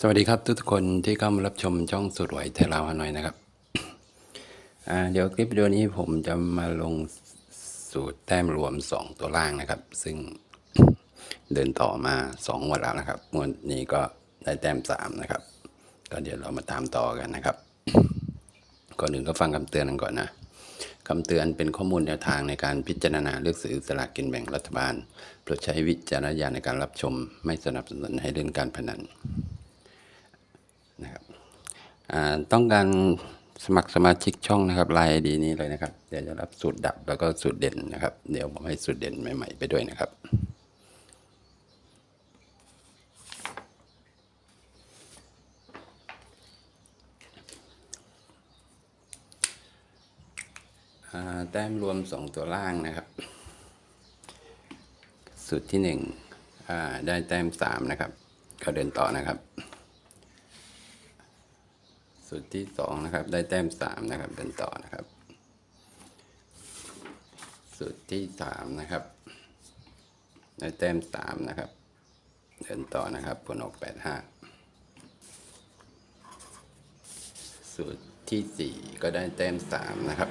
สวัสดีครับทุกคนที่เข้ามารับชมช่องสุดไหวไทยลาวฮานอยนะครับเดี๋ยวคลิปวิดีโอนี้ผมจะมาลงสูตรแต้มรวม 2 ตัวล่างนะครับ ซึ่งเดินต่อมา2วันแล้วนะครับวดนี้ก็ได้แต้ม3นะครับก็เดี๋ยวเรามาตามต่อกันนะครับ ก่อนอื่นก็ฟังคำเตือนกันก่อนนะคำเตือนเป็นข้อมูลแนวทางในการพิจารณาเลือกซื้อสลากกินแบ่งรัฐบาลโปรดใช้วิจารณญาณในการรับชม ไม่สนับสนุนให้เล่นการพนัน ต้องการสมัครสมาชิกช่องนะครับไลน์ดีนี้เลยนะครับ เดี๋ยวจะรับสูตรดับแล้วก็สูตรเด่นนะครับ เดี๋ยวผมให้สูตรเด่นใหม่ๆไปด้วยนะครับ แต้มรวมสองตัวล่างนะครับ สูตรที่หนึ่งได้แต้มสามนะครับ ก็เดินต่อนะครับ สูตรที่สองนะครับ ได้แต้มสามนะครับเดินต่อนะครับ สูตรที่สามนะครับ ได้แต้มสามนะครับ เดินต่อนะครับผลออกแปดห้าสูตรที่สี่ก็ได้แต้มสามนะครับ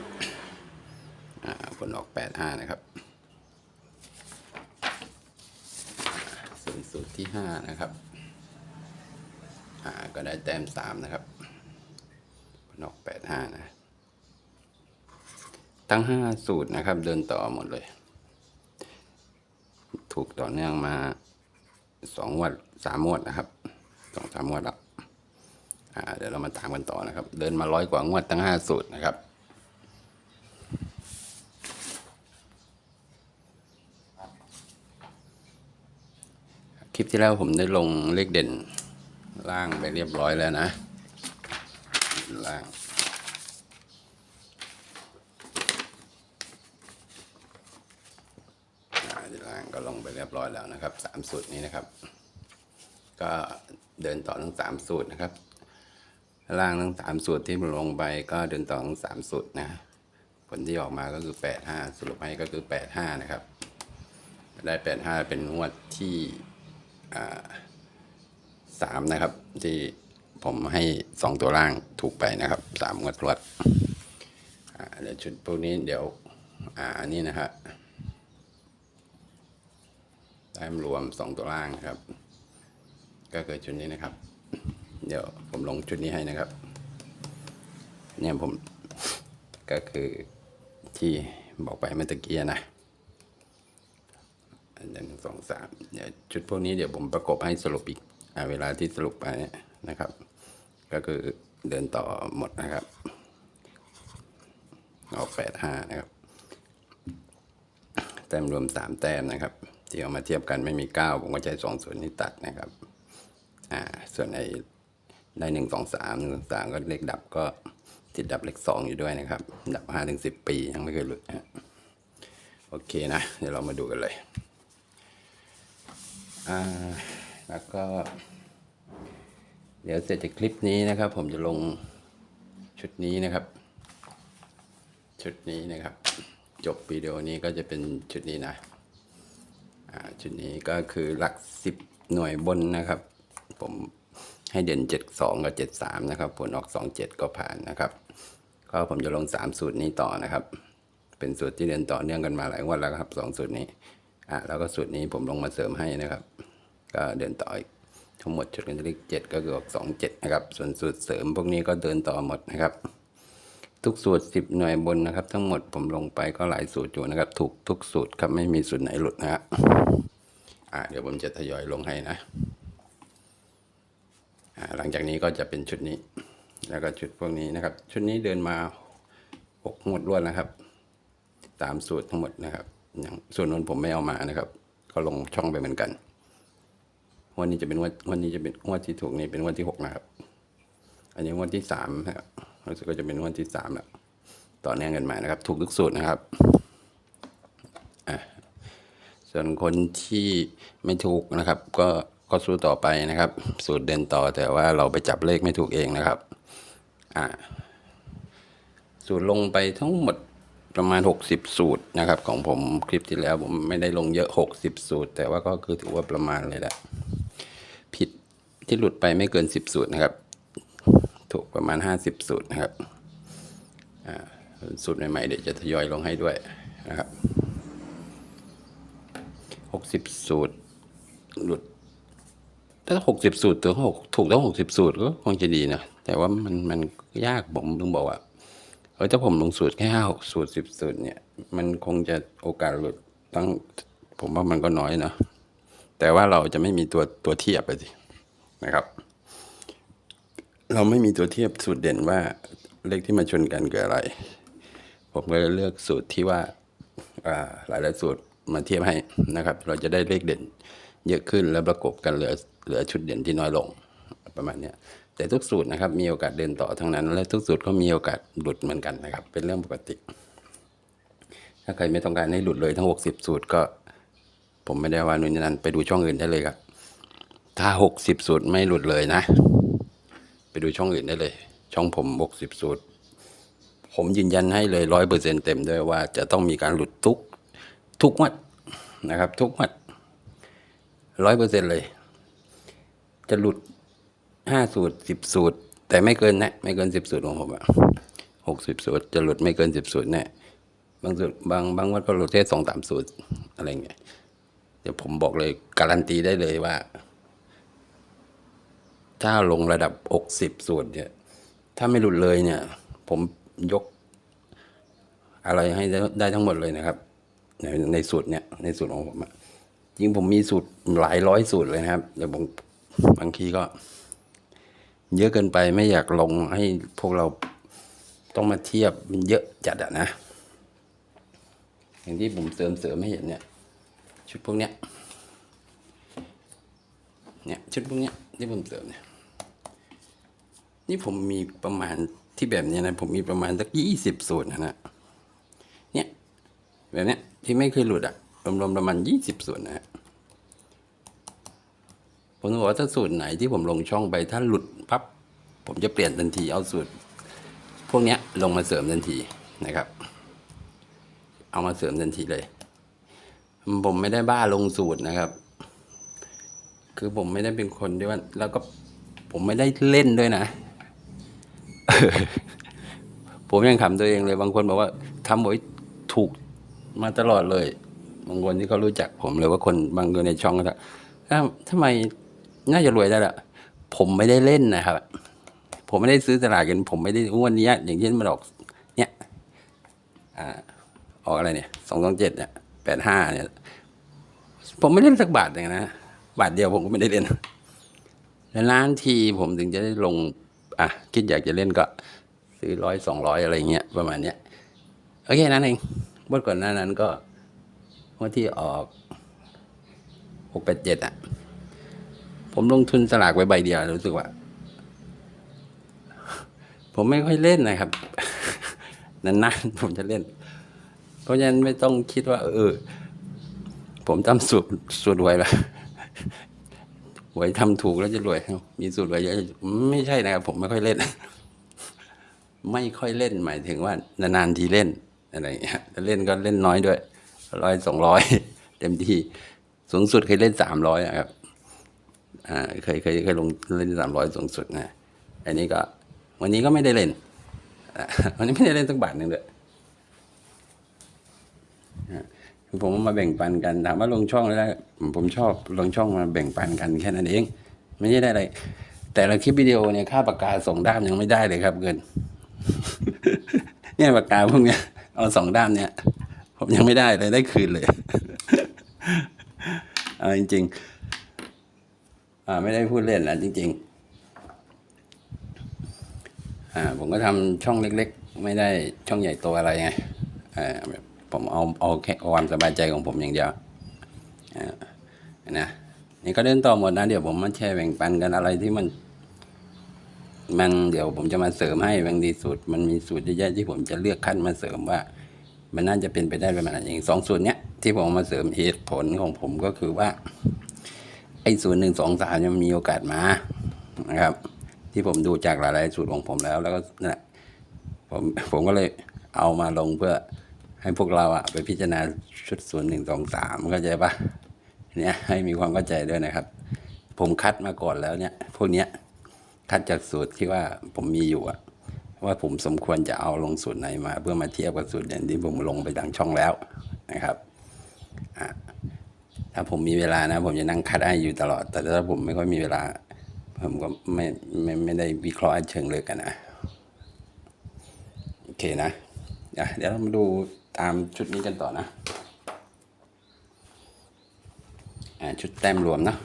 ผลออกแปดห้านะครับส่วนสูตรที่ห้านะครับก็ได้แต้มสามนะครับ นอกแปดห้านะ ทั้งห้าสูตรนะครับ เดินต่อหมดเลย ถูกต่อเนื่องมาสองงวัดสามงวดนะครับสองสามงวดแล้วเดี๋ยวเรามาตามกันต่อนะครับ เดินมาร้อยกว่างวดทั้งห้าสูตรนะครับคลิปที่แล้วผมได้ลงเลขเด่นล่างไปเรียบร้อยแล้วนะ ล่างอ่าที่ล่างก็ลงไปเรียบร้อยแล้วนะครับสามสูตรนี้นะครับ ก็เดินต่อทั้งสามสูตรนะครับ ล่างทั้งสามสูตรที่ลงไปก็เดินต่อทั้งสามสูตรนะผลที่ออกมาก็คือแปดห้าสรุปให้ก็คือแปดห้านะครับ ได้แปดห้าเป็นงวดที่สามนะครับที่ ผมให้สองตัวล่างถูกไปนะครับสามงวดรวดเดี๋ยวชุดพวกนี้เดี๋ยวอ่าอันนี้นะฮะได้รวมสองตัวล่างครับ ก็เกิดชุดนี้นะครับ เดี๋ยวผมลงชุดนี้ให้นะครับ เนี่ยผมก็คือที่บอกไปเมื่อตะกี้นะอันหนึ่งสองสามเดี๋ยวชุดพวกนี้เดี๋ยวผมประกบให้สรุปอีกอเวลาที่สรุปไปนะครับ ก็คือเดินต่อหมดนะครับ ออกแปดห้านะครับ แต้มรวมสามแต้มนะครับ ที่เอามาเทียบกันไม่มีเก้าผมก็ใช้สองส่วนนี้ตัดนะครับ อ่า ส่วนไอ้ได้หนึ่งสองสามหนึ่งสองสามก็เลขดับก็ติดดับเลขสองอยู่ด้วยนะครับ ดับห้าถึงสิบปียังไม่เคยหลุดนะฮะโอเคนะ เดี๋ยวเรามาดูกันเลย อ่า แล้วก็ เดี๋ยวเสร็จจากคลิปนี้นะครับ ผมจะลงชุดนี้นะครับ ชุดนี้นะครับ จบวิดีโอนี้ก็จะเป็นชุดนี้นะชุดนี้ก็คือหลักสิบหน่วยบนนะครับ ผมให้เด่นเจ็ดสองกับเจ็ดสามนะครับ ผลออกสองเจ็ดก็ผ่านนะครับ ก็ผมจะลงสามสูตรนี้ต่อนะครับ เป็นสูตรที่เดินต่อเนื่องกันมาหลายวันแล้วครับสองสูตรนี้อะแล้วก็สูตรนี้ผมลงมาเสริมให้นะครับ ก็เดินต่ออีก ทั้งหมดชุดกันเลขเจ็ดก็คือออกสองเจ็ดนะครับ ส่วนสูตรเสริมพวกนี้ก็เดินต่อหมดนะครับ ทุกสูตรสิบหน่วยบนนะครับ ทั้งหมดผมลงไปก็หลายสูตรอยู่นะครับ ถูกทุกสูตรครับไม่มีสูตรไหนหลุดนะฮะอะเดี๋ยวผมจะทยอยลงให้นะอะหลังจากนี้ก็จะเป็นชุดนี้ แล้วก็ชุดพวกนี้นะครับ ชุดนี้เดินมาหกงวดรวดนะครับ ตามสูตรทั้งหมดนะครับอย่างส่วนนนผมไม่เอามานะครับ ก็ลงช่องไปเหมือนกัน วันนี้จะเป็นวันวันนี้จะเป็นวันที่ถูกนี่เป็นวันที่หกนะครับ อันนี้วันที่สามนะครับรู้สึกก็จะเป็นวันที่สามแล้วต่อเนื่องกันมานะครับ ถูกทุกสูตรนะครับอะส่วนคนที่ไม่ถูกนะครับ ก็ก็สู้ต่อไปนะครับ สูตรเดินต่อแต่ว่าเราไปจับเลขไม่ถูกเองนะครับอ่าสูตรลงไปทั้งหมดประมาณ 60 สูตรนะครับ ของผมคลิปที่แล้วผมไม่ได้ลงเยอะ 60 สูตร แต่ว่าก็คือถือว่าประมาณเลยแหละ ที่หลุดไปไม่เกินสิบสูตรนะครับ ถูกประมาณห้าสิบสูตรนะครับสูตรใหม่ๆเดี๋ยวจะทยอยลงให้ด้วยนะครับหกสิบสูตรหลุด ถ้าหกสิบสูตรตัวหกถูกต้องหกสิบสูตรก็คงจะดีนะ แต่ว่ามันมันยากผมถึงบอกว่าเออถ้าผมลงสูตรแค่ห้าหกสูตรสิบสูตรเนี่ย มันคงจะโอกาสหลุดตั้งผมว่ามันก็น้อยเนะแต่ว่าเราจะไม่มีตัวตัวเทียบไปสิ นะครับ เราไม่มีตัวเทียบสูตรเด่นว่าเลขที่มาชนกันคืออะไร ผมก็เลยเลือกสูตรที่ว่าหลายหลายสูตรมาเทียบให้นะครับ เราจะได้เลขเด่นเยอะขึ้นแล้วประกบกันเหลือเหลือชุดเด่นที่น้อยลงประมาณนี้แต่ทุกสูตรนะครับมีโอกาสเดินต่อทั้งนั้น และทุกสูตรก็มีโอกาสหลุดเหมือนกันนะครับ เป็นเรื่องปกติ ถ้าใครไม่ต้องการให้หลุดเลยทั้ง 60 สูตรก็ ผมไม่ได้ว่านู่นนนั่นไปดูช่องอื่นได้เลยครับ ถ้า60สูตรไม่หลุดเลยนะ ไปดูช่องอื่นได้เลย ช่องผม60สูตร ผมยืนยันให้เลยร้อยเปอร์เซ็นเต็มด้วยว่าจะต้องมีการหลุดทุก ทุกวัดนะครับ ทุกวัดร้อยเปอร์เซ็นเลย จะหลุดห้าสูตรสิบสูตร แต่ไม่เกินนะ ไม่เกินสิบสูตรของผมอะหกสิบสูตร จะหลุดไม่เกินสิบสูตรแน่บางสูตรบางบางวัดก็หลุดแค่สองสามสูตรอะไรเงี้ยเดี๋ยวผมบอกเลยการันตีได้เลยว่า ถ้าลงระดับหกสิบสูตรเนี่ยถ้าไม่หลุดเลยเนี่ย ผมยกอะไรให้ได้ไดทั้งหมดเลยนะครับ ในในสูตรเนี่ยในสูตรของผมอะจริงผมมีสูตรหลายร้อยสูตรเลยนะครับ แต่บางบางทีก็ เยอะเกินไปไม่อยากลงให้พวกเราต้องมาเทียบมันเยอะจัดอะนะ อย่างที่ผมเสริมเสริมให้เห็นเนี่ย ชุดพวกเนี้ยเนี่ยชุดพวกเนี้ยที่ผมเสริมเนี่ย นี่ผมมีประมาณที่แบบนี้นะ ผมมีประมาณสักยี่สิบสูตรนะนะเนี่ยแบบเนี้ยที่ไม่เคยหลุดอะรวมๆประมาณยี่สิบสูตรนะฮะผมบอกว่าถ้าสูตรไหนที่ผมลงช่องไปถ้าหลุดปั๊บผมจะเปลี่ยนทันทีเอาสูตร พวกเนี้ยลงมาเสริมทันทีนะครับ เอามาเสริมทันทีเลย ผมไม่ได้บ้าลงสูตรนะครับ คือผมไม่ได้เป็นคนที่ว่าแล้วก็ผมไม่ได้เล่นด้วยนะ ผมยังขำตัวเองเลย บางคนบอกว่าทำไว้ถูกมาตลอดเลย บางคนที่เขารู้จักผมหรือว่าคนบางคนในช่องก็จะอ้าทำไมน่าจะรวยได้ละผมไม่ได้เล่นนะครับ ผมไม่ได้ซื้อสลากกัน ผมไม่ได้อ้วนนี้อย่างเช่นมันออก เนี่ยอ่าออกอะไรเนี่ยสองสองเจ็ดเนี่ยแปดห้าเนี่ย ผมไม่เล่นสักบาทเลยนะ บาทเดียวผมก็ไม่ได้เล่นแล้วล้านทีผมถึงจะได้ลง อะคิดอยากจะเล่นก็ซื้อร้อยสองร้อยอะไรเงี้ยประมาณเนี้ยโอเคนั้นเองเมื่อก่อนหน้านั้นก็เมื่อที่ออกหกแปดเจ็ดอะ ผมลงทุนสลากไว้ใบเดียวรู้สึกว่า ผมไม่ค่อยเล่นนะครับ นานๆผมจะเล่น เพราะฉะนั้นไม่ต้องคิดว่า เออ ผมทำสูตรสูตรหวยแล้ว หวยทำถูกแล้วจะรวย มีสูตรหวยเยอะไม่ใช่นะครับ ผมไม่ค่อยเล่น ไม่ค่อยเล่นหมายถึงว่านานๆทีเล่นอะไรอย่างเงี้ยเล่นก็เล่นน้อยด้วยร้อยสองร้อยเต็มที่สูงสุดเคยเล่นสามร้อยครับอ่าเคยเคยเคยลงเล่นสามร้อยสูงสุดนะอันนี้ก็ วันนี้ก็ไม่ได้เล่นวันนี้ไม่ได้เล่นสักบาทหนึ่งเลยอะ ผมเอามาแบ่งปันกันถามว่าลงช่องแล้วผมชอบลงช่องมาแบ่งปันกันแค่นั้นเอง ไม่ใช่ได้อะไร แต่ละคลิปวิดีโอเนี่ยค่าปากกาส่งด้ามยังไม่ได้เลยครับเงินเนี่ยปากกาพวกเนี้ยเอาสองด้ามเนี่ย ผมยังไม่ได้เลยได้คืนเลยเอาจริง ๆ อ่าไม่ได้พูดเล่นนะจริง ๆ อ่า ผมก็ทำช่องเล็ก ๆ ไม่ได้ช่องใหญ่โตอะไรไงอ่าแบบ ผมเอาเอาแค่ความสบายใจของผมอย่างเดียวนะนี่ก็เดินต่อหมดนะ เดี๋ยวผมมาแชร์แบ่งปันกันอะไรที่มัน มันเดี๋ยวผมจะมาเสริมให้บางทีสูตร มันมีสูตรเยอะแยะที่ผมจะเลือกขั้นมาเสริมว่า มันน่าจะเป็นไปได้ประมาณไหนอย่างสองสูตรเนี้ยที่ผมมาเสริมเหตุผลของผมก็คือว่า ไอ้สูตรหนึ่งสองสามมันมีโอกาสมานะครับ ที่ผมดูจากหลายๆสูตรของผมแล้ว แล้วก็นั่นแหละผมผมก็เลยเอามาลงเพื่อ ให้พวกเราอะไปพิจารณาชุดศูนย์หนึ่งสองสามเข้าใจปะเนี่ยให้มีความเข้าใจด้วยนะครับ ผมคัดมาก่อนแล้วเนี่ยพวกเนี้ยคัดจากสูตรที่ว่าผมมีอยู่อะว่าผมสมควรจะเอาลงสูตรไหนมา เพื่อมาเทียบกับสูตรเด่นที่ผมลงไปดังช่องแล้วนะครับอะถ้าผมมีเวลานะ ผมจะนั่งคัดให้อยู่ตลอด แต่ถ้าผมไม่ค่อยมีเวลา ผมก็ไม่ไม่ไม่ได้วิเคราะห์เชิงเลึกกันนะโอเคนะอะเดี๋ยวเรามาดู ตามชุดนี้กันต่อนะชุดแต้มรวมนะ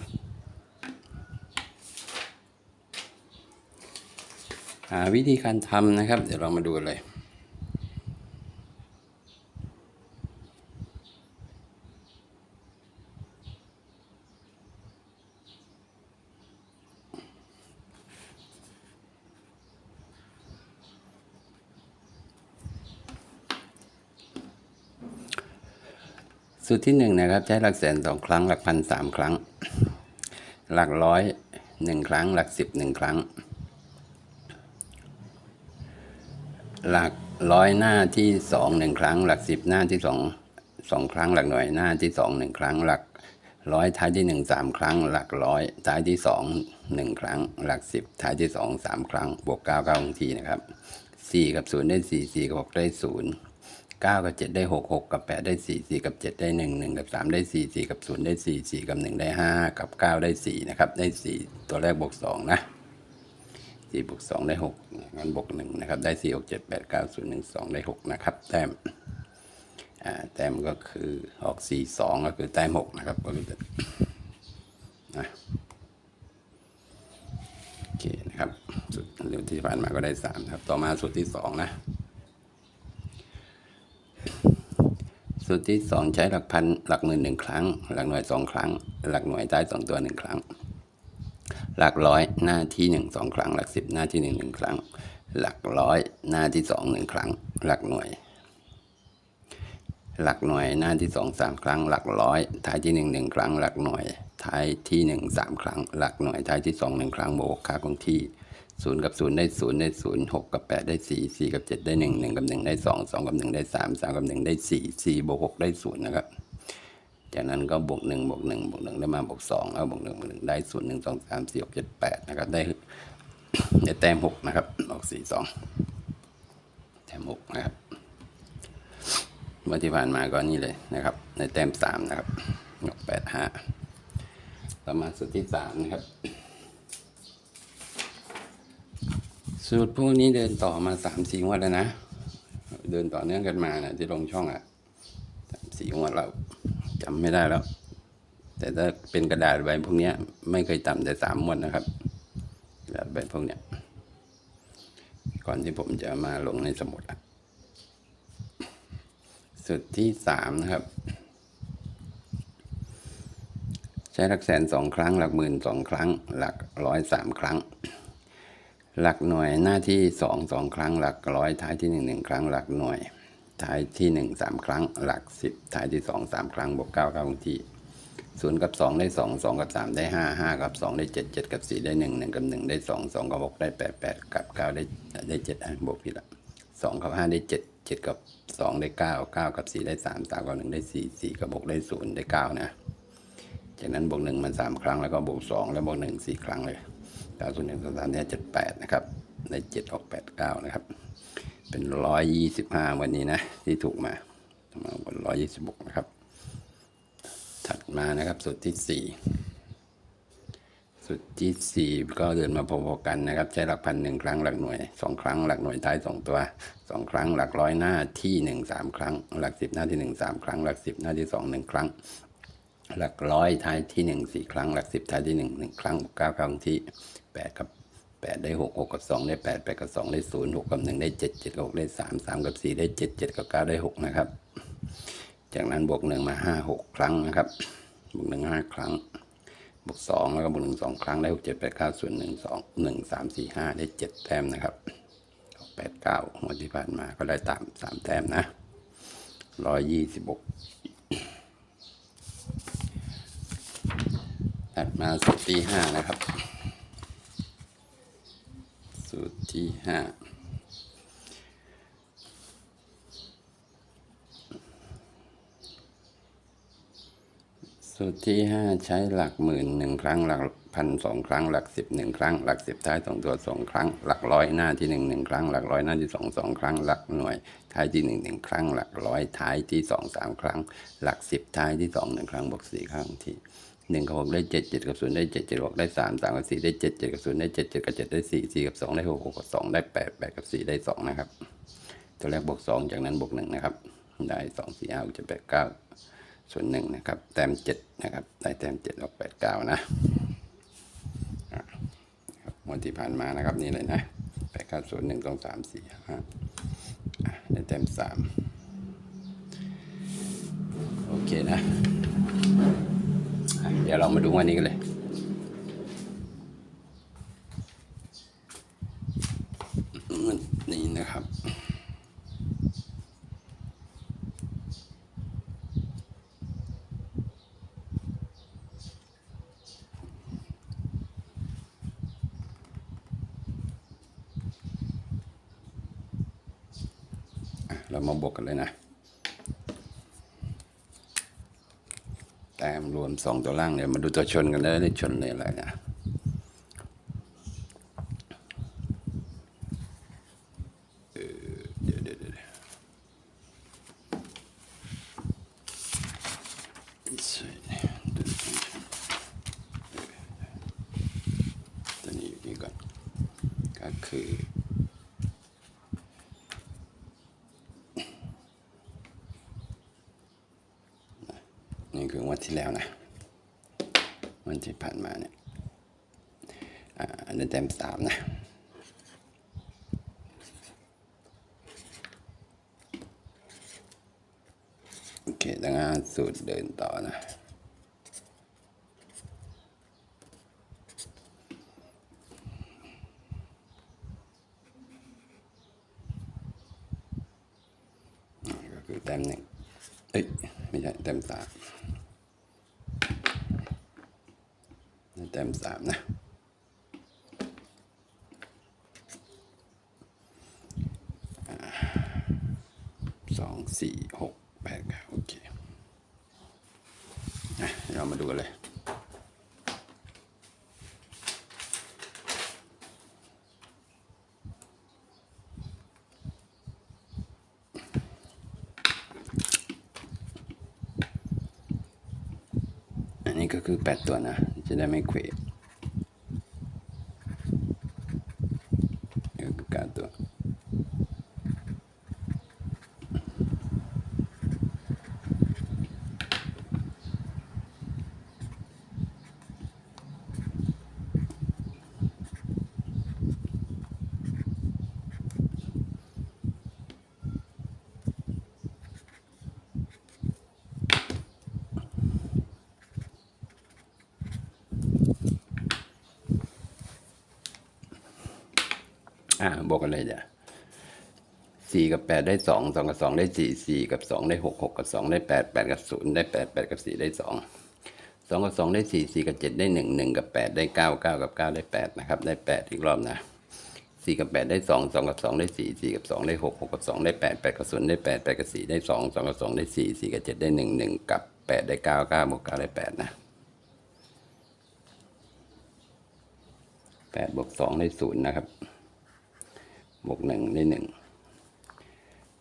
หาวิธีการทำนะครับ เดี๋ยวเรามาดูเลย สูตรที่หนึ่งนะครับใช้หลักแสนสองครั้ง หลักพันสามครั้ง หลักร้อยหนึ่งครั้ง หลักสิบหนึ่งครั้ง หลักร้อยหน้าที่สองหนึ่งครั้ง หลักสิบหน้าที่สองสองครั้ง หลักหน่วยหน้าที่สองหนึ่งครั้ง หลักร้อยท้ายที่หนึ่งสามครั้ง หลักร้อยท้ายที่สองหนึ่งครั้ง หลักสิบท้ายที่สองสามครั้ง บวกเก้าเก้าทีนะครับสี่กับศูนย์ได้สี่สี่กับหกได้ศูนย์ เก้ากับเจ็ดได้หกหกกับแปดได้สี่สี่กับเจ็ดได้หนึ่งหนึ่งกับสามได้สี่สี่กับศูนย์ได้สี่สี่กับหนึ่งได้ห้ากับเก้าได้สี่นะครับ ได้สี่ตัวแรกบวกสองนะสี่บวกสองได้หกงั้นบวกหนึ่งนะครับ ได้สี่หกเจ็ดแปดเก้าศูนย์หนึ่งสองได้หกนะครับ แต้มอ่าแต้มก็คือออกสี่สองก็คือแต้มหกนะครับ ก็คือนะโอเคนะครับสุดเรื่องที่ผ่านมาก็ได้สามครับ ต่อมาสูตรที่สองนะ สูตรที่สองใช้หลักพันหลักหมื่นหนึ่งครั้ง หลักหน่วยสองครั้ง หลักหน่วยใต้สองตัวหนึ่งครั้ง หลักร้อยหน้าที่หนึ่งสองครั้ง หลักสิบหน้าที่หนึ่งหนึ่งครั้ง หลักร้อยหน้าที่สองหนึ่งครั้ง หลักหน่วย หลักหน่วยหน้าที่สองสามครั้ง หลักร้อยท้ายที่หนึ่งหนึ่งครั้ง หลักหน่วยท้ายที่หนึ่งสามครั้ง หลักหน่วยท้ายที่สองหนึ่งครั้งบวกค่าคงที่ ศูนย์กับศูนย์ได้ศูนย์ได้ศูนย์หกกับแปดได้สี่สี่กับเจ็ดได้หนึ่งหนึ่งกับหนึ่งได้สองสองกับหนึ่งได้สามสามกับหนึ่งได้สี่สี่บวกหกได้ศูนย์นะครับ จากนั้นก็บวกหนึ่งบวกหนึ่งบวกหนึ่งได้มาบวกสองแล้วบวกหนึ่งบวกหนึ่งได้ศูนย์หนึ่งสองสามสี่หกเจ็ดแปดนะครับได้ได้แต้มหกนะครับออกสี่สองแต้มหกนะครับเมื่อที่ผ่านมาก็นี่เลยนะครับ ในแต้มสามนะครับยกแปดห้าประมาณสุดที่สามนะครับ สูตรพวกนี้เดินต่อมาสามสี่งวดแล้วนะ เดินต่อเนื่องกันมานะที่ลงช่องอะสามสี่งวดแล้วจำไม่ได้แล้ว แต่ถ้าเป็นกระดาษใบพวกนี้ไม่เคยต่ำแต่สามวดนนะครับกระดาษใบพวกเนี้ยก่อนที่ผมจะมาลงในสมุดอะสุดที่สามนะครับ ใช้หลักแสนสองครั้ง หลักหมื่นสองครั้ง หลักร้อยสามครั้ง หลักหน่วยหน้าที่สองสองครั้งหลักร้อยท้ายที่หนึ่งหนึ่งครั้งหลักหน่วย ท้ายที่หนึ่งสามครั้ง หลักสิบท้ายที่สองสามครั้งบวกเก้าเก้าที่ศูนย์กับสองได้สองสองกับสามได้ห้าห้ากับสองได้เจ็ดเจ็ดกับสี่ได้หนึ่งหนึ่งกับหนึ่งได้สองสองกับหกได้แปดแปดกับเก้าได้ได้เจ็ดอะบวกผิดละสองกับห้าได้เจ็ดเจ็ดกับสองได้เก้าเก้ากับสี่ได้สามสามกับหนึ่งได้สี่สี่กับหกได้ศูนย์ได้เก้านะจากนั้นบวกหนึ่งมันสามครั้งแล้วก็บวกสองแล้วบวกหนึ่งสี่ครั้งเลย เก้าส่วนหนึ่งส่วนสามเนี่ยเจ็ดแปดนะครับได้เจ็ดออกแปดเก้านะครับ เป็นร้อยยี่สิบห้าวันนี้นะ ที่ถูกมามาบนร้อยยี่สิบกนะครับ ถัดมานะครับสุดที่สี่สุดที่สี่ก็เดินมาพอๆกันนะครับ ใช้หลักพันหนึ่งครั้งหลักหน่วยสองครั้งหลักหน่วยท้ายสองตัวสองครั้งหลักร้อยหน้าที่หนึ่งสามครั้ง หลักสิบหน้าที่หนึ่งสามครั้ง หลักสิบหน้าที่สองหนึ่งครั้ง หลักร้อยท้ายที่หนึ่งสี่ครั้ง หลักสิบท้ายที่หนึ่งหนึ่งครั้งเก้าครั้งที่แปดกับแปดได้หกหกกับสองได้แปดแปดกับสองได้ศูนย์หกกับหนึ่งได้เจ็ดเจ็ดกับหกได้สามสามกับสี่ได้เจ็ดเจ็ดกับเก้าได้หกนะครับ จากนั้นบวกหนึ่งมาห้าหกครั้งนะครับ บวกหนึ่งห้าครั้ง บวกสองแล้วก็บวกหนึ่งสองครั้งได้หกเจ็ดแปดเก้าส่วนหนึ่งสองหนึ่งสามสี่ห้าได้เจ็ดแต้มนะครับแปดเก้าหัวดที่ผ่านมาก็ได้ตามสามแต้มนะร้อยยี่สิบหก ถัดมาสูตรที่ห้านะครับ สูตรที่ห้าสูตรที่ห้าใช้หลักหมื่นหนึ่งครั้งหลักพันสองครั้งหลักสิบหนึ่งครั้ง หลักสิบท้ายสองตัวสองครั้ง หลักร้อยหน้าที่หนึ่งหนึ่งครั้ง หลักร้อยหน้าที่สองสองครั้ง หลักหน่วยท้ายที่หนึ่งหนึ่งครั้ง หลักร้อยท้ายที่สองสามครั้ง หลักสิบท้ายที่สองหนึ่งครั้งบวกสี่ครั้งที่ หนึ่งกับหกได้เจ็ดเจ็ดกับศูนย์ได้เจ็ดเจ็ดกับหกได้สามสามกับสี่ได้เจ็ดเจ็ดกับศูนย์ได้เจ็ดเจ็ดกับเจ็ดได้สี่สี่กับสองได้หกหกกับสองได้แปดแปดกับสี่ได้สองนะครับ ตัวแรกบวกสองจากนั้นบวกหนึ่งนะครับ ได้สองสี่ห้าจะแปดเก้าส่วนหนึ่งนะครับ แต้มเจ็ดนะครับ ได้แต้มเจ็ดออกแปดเก้านะวันที่ผ่านมานะครับนี่เลยนะแปดเก้าส่วนหนึ่งสองสามสี่ห้าได้แต้มสามโอเคนะ เดี๋ยวเรามาดูวันนี้กันเลยนนี้นะครับเรามาบวกกันเลยนะ แต้ มรวมสองตัวล่างเนี่ยมาดูตัวชนกันเลยได้ชนเลยอะไรนะ เดี๋ยวเดี๋ยวเดี๋ยวใช่ตัวนี้อยู่นี่ก่อน ก็คือ นี่คืองวันที่แล้วนะวันที่ผ่านมาเนี่ยอันนี้เต็มสามนะโอเคดังนั้นสูตรเดินต่อนะ ก็คือแต้มหนึ่งเอ้ย ไม่ใช่แต้มสามนี่แต้มสามนะ สองสี่หกแปดเก้าโอเคอะเรามาดูกันเลย อันนี้ก็ คือแปดตัวนะ จะได้ไม่เควนี่ก็คือเก้าตัว อ่าบวกกัน เลยจ้ะสี่กับแปดได้สองสองกับสองได้สี่สี่กับสองได้หกหกกับสองได้แปดแปดกับศูนย์ได้แปดแปดกับสี่ได้สองสองกับสองได้สี่สี่กับเจ็ดได้หนึ่งหนึ่งกับแปดได้เก้าเก้ากับเก้าได้แปดนะครับ ได้แปดอีกรอบนะสี่กับแปดได้สองสองกับสองได้สี่สี่กับสองได้หกหกกับสองได้แปดแปดกับศูนย์ได้แปดแปดกับสี่ได้สองสองกับสองได้สี่สี่กับเจ็ดได้หนึ่งหนึ่งกับแปดได้เก้าเก้าบวกเก้าได้แปดนะแปดบวกสองได้ศูนย์นะครับ บวกหนึ่งได้หนึ่ง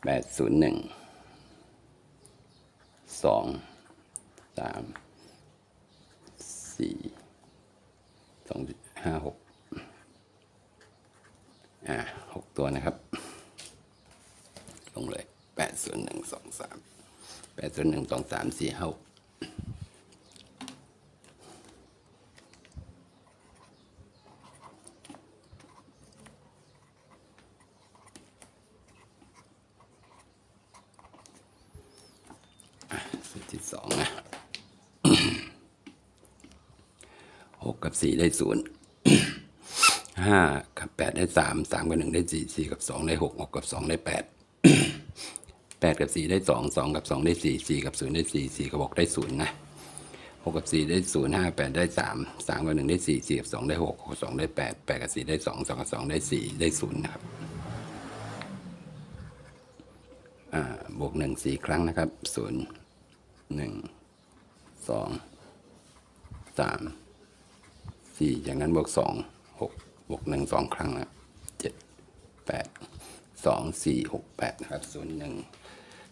แปดศูนย์หนึ่งสองสามสี่สองห้าหกอ่าหกตัวนะครับ ลงเลยแปดศูนย์หนึ่งสองสามแปดศูนย์หนึ่งสองสามสี่ห้าหกสูตรที่สองนะ หกกับ สี่ได้ศูนย์ห้ากับแปดได้สามสามกับหนึ่งได้สี่สี่กับสองได้หกหกกับสองได้แปดแปดกับสี่ได้สองสองกับสองได้สี่สี่กับศูนย์ได้สี่สี่กับหกได้ศูนย์นะหกกับสี่ได้ศูนย์ห้าแปดได้สามสามกับหนึ่งได้สี่สี่กับสองได้หกหกกับสองได้แปดแปดกับสี่ได้สองสองกับสองได้สี่ได้ศูนย์นะครับอ่าบวกหนึ่งสี่ครั้งนะครับศูนย์หนึ่งสองสาม สี่จากนั้นบวกสองหกบวกหนึ่งสองครั้งนะเจ็ดแปดสองสี่หกแปดนะครับศูนย์หนึ่ง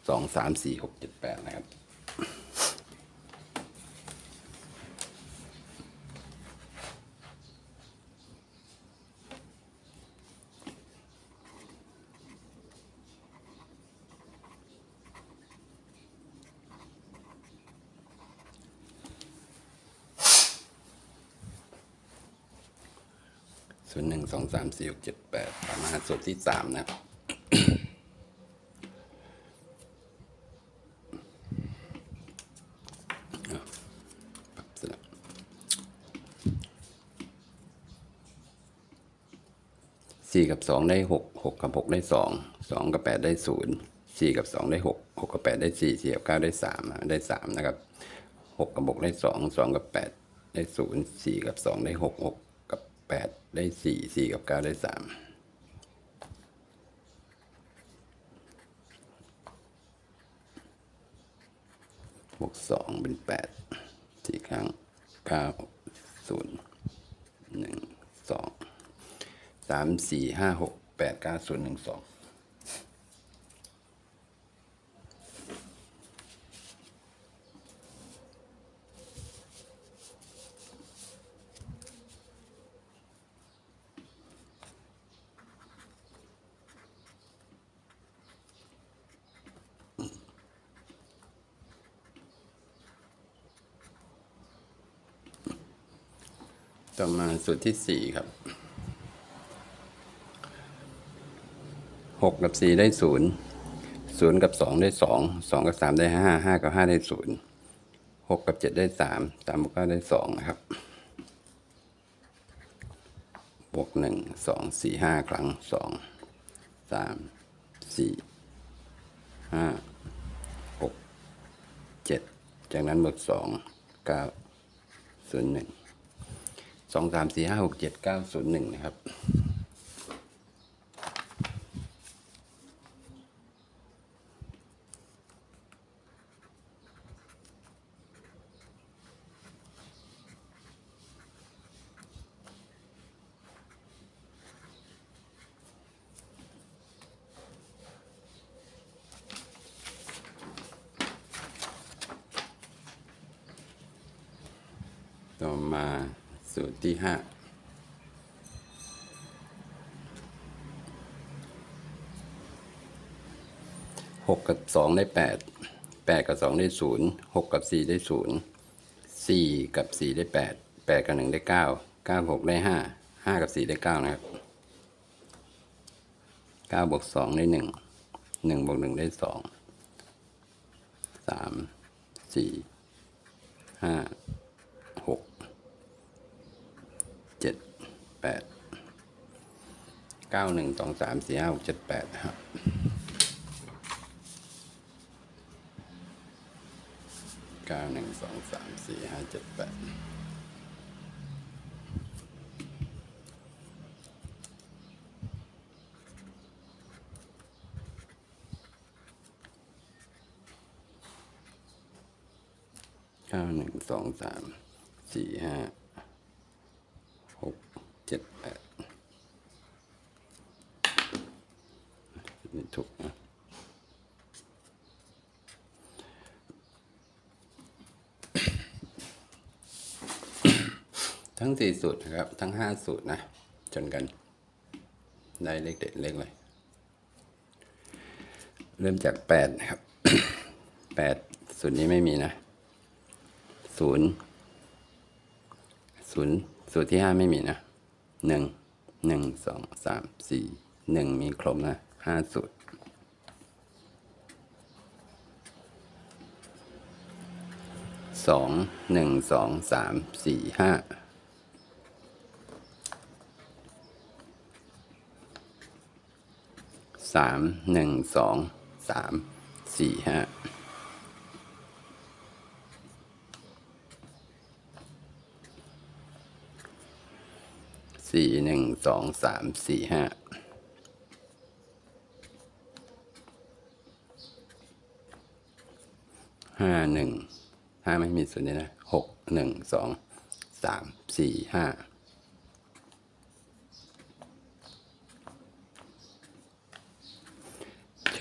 สองสามสี่หกเจ็ดแปดนะครับ ศูนย์หนึ่งส องสามสี่หกเจ็ดแปดประมาณสูตรที่สามนะครับสี่กับสองได้หกหกกับหกได้สองสองกับแปดได้ศูนย์สี่กับสองได้หกหกกับแปดได้สี่สี่กับเก้าได้สามได้สามนะครับหกกับหกได้สองสองกับแปดได้ศูนย์สี่กับสองได้หกหก กับแปดได้สี่สี่กับเก้าได้สามบวกสองเป็นแปดสี่ครั้งเก้าศูนย์หนึ่งสองสามสี่ห้าหกแปดเก้าศูนย์หนึ่งสอง ต่อมาสูตรที่สี่ครับหกกับสี่ได้ศูนย์ศูนย์กับสองได้สองสองกับสามได้ห้าห้ากับห้าได้ศูนย์หกกับเจ็ดได้สามสามบวกเก้าได้สองนะครับบวกหนึ่งสองสี่ห้าครั้งสองสามสี่ห้าหกเจ็ดจากนั้นบวกสองเก้าศูนย์หนึ่ง สองสามสี่ห้าหกเจ็ดเก้าศูนย์หนึ่งนะครับต่อมา สูตรที่ห้าหกกับสองได้แปดแปดกับสองได้ศูนย์หกกับสี่ได้ศูนย์สี่กับสี่ได้แปดแปดกับหนึ่งได้เก้าเก้าหกได้ห้าห้ากับสี่ได้เก้านะครับเก้าบวกสองได้หนึ่งหนึ่งบวกหนึ่งได้สองสามสี่ห้า หก เจ็ด แปด เก้าหนึ่งสองสามสี่ห้าหกเจ็ดแปดครับเก้าหนึ่งสองสามสี่ห้าเจ็ดแปดเก้าหนึ่งสองสามสี่ห้าหกเจ็ดแปดนี่ถูกนะ ทั้ง สี่สูตรนะครับ ทั้งห้าสูตรนะชนกัน ได้เลขเด็ดเลขอะไรเริ่มจากแปดนะครับแปดสูตรนี้ไม่มีนะศูนย์ศูนย์สูตรที่ห้าไม่มีนะหนึ่งหนึ่งสองสามสี่หนึ่งมีครบนะห้าสูตรสองหนึ่งสองสามสี่ห้า สามหนึ่งสองสามสี่ห้าสี่หนึ่งสองสามสี่ห้าห้าหนึ่งห้าไม่มีส่วนนี้นะหกหนึ่งสองสามสี่ห้า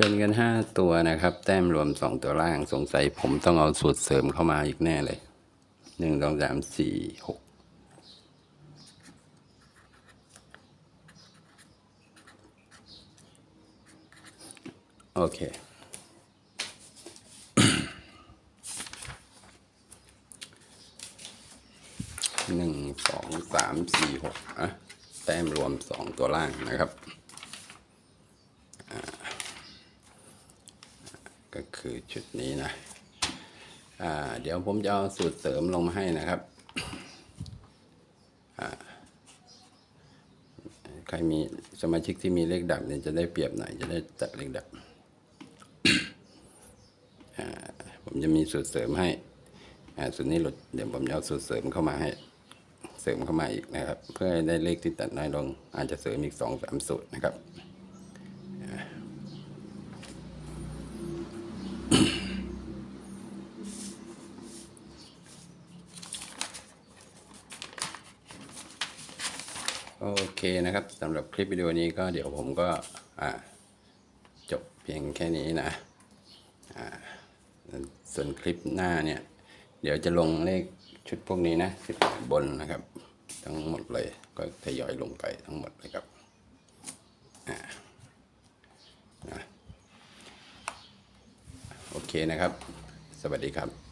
ชนกันห้าตัวนะครับ แต้มรวมสองตัวล่างสงสัยผมต้องเอาสูตรเสริมเข้ามาอีกแน่เลยหนึ่งสองสามสี่หกโอเค หนึ่งสองสามสี่หกอะ แต้มรวมสองตัวล่างนะครับอ่าก็คือ ชุดนี้นะเดี๋ยวผมจะเอาสูตรเสริมลงมาให้นะครับ ใครมีสมาชิกที่มีเลขดับเนี่ยจะได้เปรียบหน่อย จะได้จัดเลขดับ ผมจะมีสูตรเสริมให้สูตรนี้หลุดเดี๋ยวผมจะเอาสูตรเสริมเข้ามาให้ เสริมเข้ามาอีกนะครับ เพื่อให้ได้เลขที่ตัดน้อยลง อาจจะเสริมอีกสองสามสูตรนะครับ โอเค นะครับสำหรับคลิปวิดีโอนี้ก็เดี๋ยวผมก็จบเพียงแค่นี้นะส่วนคลิปหน้าเนี่ย เดี๋ยวจะลงเลขชุดพวกนี้นะสิบบนนะครับ ทั้งหมดเลยก็ทยอยลงไปทั้งหมดเลยครับโอเคนะครับ สวัสดีครับ